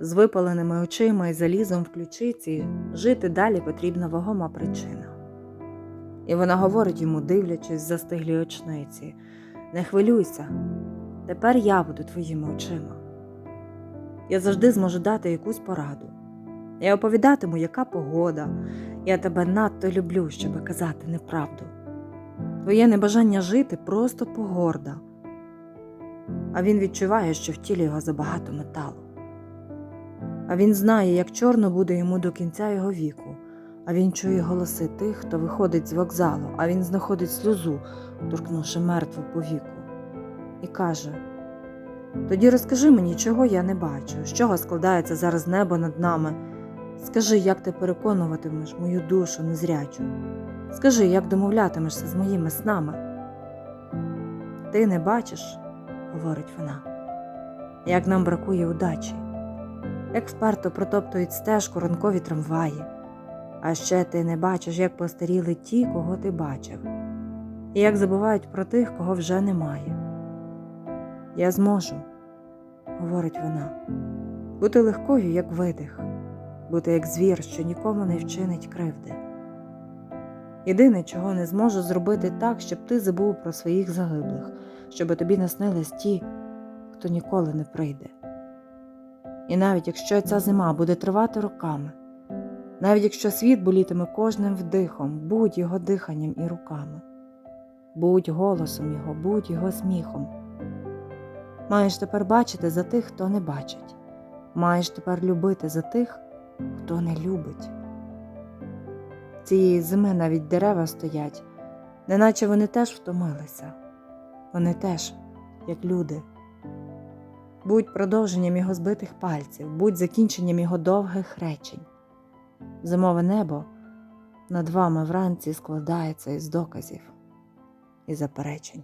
З випаленими очима і залізом в ключиці жити далі потрібна вагома причина. І вона говорить йому, дивлячись застиглі очниці: Не хвилюйся, тепер я буду твоїми очима. Я завжди зможу дати якусь пораду. Я оповідатиму, яка погода. Я тебе надто люблю, щоб казати неправду. Твоє небажання жити просто погорда. А він відчуває, що в тілі його забагато металу. А він знає, як чорно буде йому до кінця його віку. А він чує голоси тих, хто виходить з вокзалу, а він знаходить сльозу, торкнувши мертву повіку, і каже: Тоді розкажи мені, чого я не бачу, з чого складається зараз небо над нами. Скажи, як ти переконуватимеш мою душу незрячу. Скажи, як домовлятимешся з моїми снами. Ти не бачиш, говорить вона, як нам бракує удачі, як вперто протоптують стежку ранкові трамваї. А ще ти не бачиш, як постаріли ті, кого ти бачив, і як забувають про тих, кого вже немає. Я зможу, говорить вона, бути легкою, як видих, бути як звір, що нікому не вчинить кривди. Єдине, чого не зможу зробити так, щоб ти забув про своїх загиблих, щоб тобі наснились ті, хто ніколи не прийде. І навіть якщо ця зима буде тривати роками, навіть якщо світ болітиме кожним вдихом, будь його диханням і руками, будь голосом його, будь його сміхом. Маєш тепер бачити за тих, хто не бачить, маєш тепер любити за тих, хто не любить. Цієї зими навіть дерева стоять, неначе вони теж втомилися, вони теж, як люди. Будь продовженням його збитих пальців, будь закінченням його довгих речень. Зимове небо над вами вранці складається із доказів і заперечень.